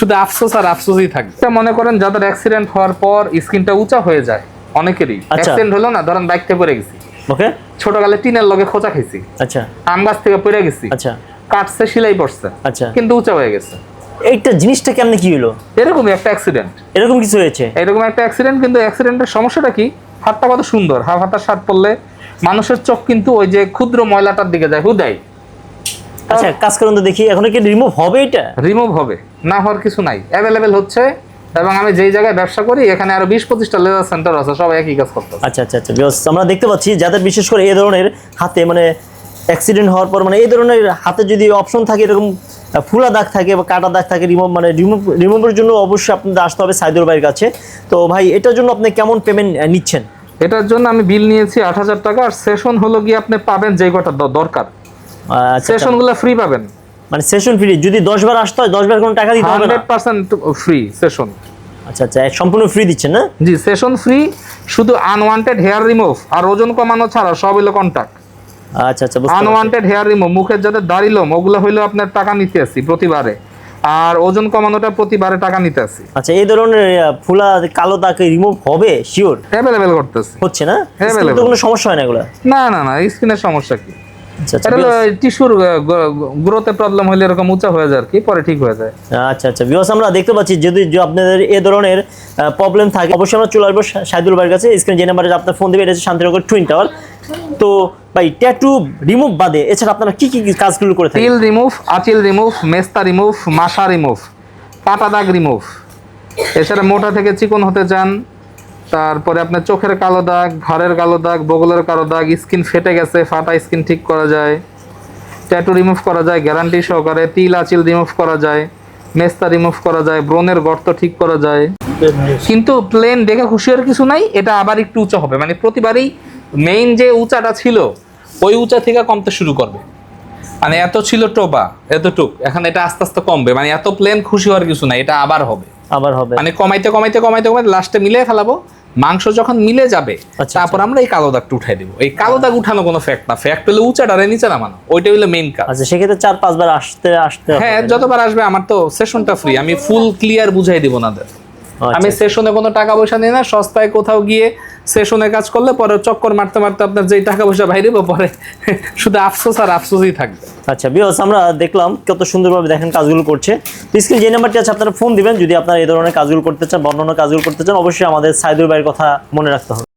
শুধু আফসোস আর আফসোসই থাকবে। এটা মনে করেন যাদের অ্যাক্সিডেন্ট হওয়ার পর স্কিনটা উঁচা হয়ে যায় অনেকেরই। অ্যাক্সিডেন্ট হলো না ধরেন বাইক থেকে পড়ে গেছি। ওকে। ছোটকালে টিনের লগে খোঁচা খাইছি। আচ্ছা। আম গাছ থেকে পড়ে গেছি। আচ্ছা। কাটছে সিলাই পড়ছে আচ্ছা। কিন্তু উঁচা হয়ে গেছে। এইটা জিনিসটা কেমনে কি হলো? এরকমই একটা অ্যাক্সিডেন্ট এরকম কিছু হয়েছে? এরকম একটা অ্যাক্সিডেন্ট কিন্তু অ্যাক্সিডেন্টের সমস্যাটা কি? হাতটা কত সুন্দর। হাফ হাতার শার্ট পরলে মানুষের চোখ কিন্তু ওই যে ক্ষুদ্র ময়লাটার দিকে যায় হুদাই। আচ্ছা কাজ করুন তো দেখি এখন কি রিমুভ হবে এটা? রিমুভ হবে। না হওয়ার কিছু নাই। অ্যাভেলেবেল হচ্ছে এবং আমি যেই জায়গায় ব্যবসা করি এখানে আরও বিশ পঁচিশটা লেজার সেন্টার আছে সবাই একই কাজ করতে আচ্ছা আচ্ছা আচ্ছা আমরা দেখতে পাচ্ছি যাদের বিশেষ করে এই ধরনের হাতে মানে অ্যাক্সিডেন্ট হওয়ার পর মানে এই ধরনের হাতে যদি অপশন থাকে এরকম ফুলা দাগ থাকে বা কাটা দাগ থাকে রিমুভ মানে রিমুভ রিমুভের জন্য অবশ্যই আপনাদের আসতে হবে সাইদুর ভাইয়ের কাছে। তো ভাই এটার জন্য আপনি কেমন পেমেন্ট নিচ্ছেন? এটার জন্য আমি বিল নিয়েছি আট হাজার টাকা আর সেশন হলো গিয়ে আপনি পাবেন যে কটা দরকার। আচ্ছা সেশনগুলো ফ্রি পাবেন। মানে সেশন ফ্রি যদি দশ বার আসতে হয় দশ বার কোনো টাকা দিতে হবে না? হান্ড্রেড পার্সেন্ট ফ্রি সেশন আচ্ছা আচ্ছা সম্পূর্ণ ফ্রি দিচ্ছেন না? জি সেশন ফ্রি শুধু আনওয়ান্টেড হেয়ার রিমুভ আর ওজন কমানো ছাড়া সব হলো কন্ট্যাক্ট আচ্ছা আচ্ছা বুঝতে আনওয়ান্টেড হেয়ার রিমুভ মুখের যাদের দাড়ি লোম ওগুলো হইল আপনার টাকা নিতে আসি প্রতিবারে। আর ওজন কমানোটা প্রতিবারে টাকা নিতে আসি। আচ্ছা এই ধরনের ফুলা কালো দাগ রিমুভ হবে? শিওর অ্যাভেলেবেল করতেছি। হচ্ছে না। কোনো সমস্যা হয় না এগুলো? না না না স্কিনের সমস্যা কি? আচ্ছা আচ্ছা টিস্যুর গ্রোথে প্রবলেম হলে এরকম উঁচা হয়ে যায় আর কি পরে ঠিক হয়ে যায়। আচ্ছা আচ্ছা বিকজ আমরা দেখতে পাচ্ছি যদি আপনাদের এ ধরনের প্রবলেম থাকে অবশ্যই আমরা চলে আসব শা- শাহিদুল ভাইয়ের কাছে। স্ক্রিন যে নাম্বারে আপনার ফোন দেবে এটা হচ্ছে শান্তিনগর টুইন টাওয়ার তো ভাই ট্যাটু রিমুভ বাদে এছাড়া আপনারা কি কাজগুলো করে থাকেন? তিল রিমুভ আচিল রিমুভ মেস্তা রিমুভ রিমুভ পাতা দাগ রিমুভ এছাড়া মোটা থেকে চিকন হতে চান তারপরে আপনার চোখের কালো দাগ ঘাড়ের কালো দাগ বগলের কালো দাগ স্কিন ফেটে গেছে ফাটা স্কিন ঠিক করা যায় ট্যাটু রিমুভ করা যায় গ্যারান্টি সহকারে তিল আচিল রিমুভ করা যায় মেস্তা রিমুভ করা যায় ব্রণের গর্ত ঠিক করা যায়। কিন্তু প্লেন দেখে খুশি হওয়ার কিছু নাই এটা আবার একটু উঁচা হবে। মানে প্রতিবারই মেইন যে উঁচাটা ছিল ওই উঁচা থেকে কমতে শুরু করবে। মানে এত ছিল টোবা এতটুক। এখন এটা আস্তে আস্তে কমবে। মানে এত প্লেন খুশি হওয়ার কিছু নাই এটা আবার হবে। আবার হবে। মানে কমাইতে কমাইতে কমাইতে কমাইতে লাস্টে মিলে ফেলাবো। মাংস যখন মিলে যাবে আচ্ছা, তারপর আমরা এই কালো দাগটা উঠাই দিব। এই কালো দাগ উঠানো কোনো ফ্যাক্ট না। ফ্যাক্ট হলে উঁচাটারে নিচে নামানো। ওইটা হলো মেইন কাজ। আচ্ছা সেক্ষেত্রে চার পাঁচবার আসতে আসতে হ্যাঁ যতবার আসবে আমার তো সেশনটা ফ্রি আমি ফুল ক্লিয়ার বুঝাই দিব না আচ্ছা, আমি সেশনে কোনো টাকা পয়সা নিই না সস্তায় কোথাও গিয়ে সেশনে কাজ করলে পরে চক্কর মারতে মারতে আপনার যেই টাকা পয়সা বাইরে পরে শুধু আফসোস আর আফসোসই থাকবে। আচ্ছা বিহস আমরা দেখলাম কত সুন্দরভাবে দেখেন কাজগুলো করছে। স্ক্রিন যে নাম্বারটি আছে, আপনারা ফোন দিবেন। যদি আপনারা এই ধরনের কাজগুলো করতে চান বর্ণনা কাজগুলো করতে চান, অবশ্যই আমাদের সাইদুর ভাইয়ের কথা মনে রাখতে হবে।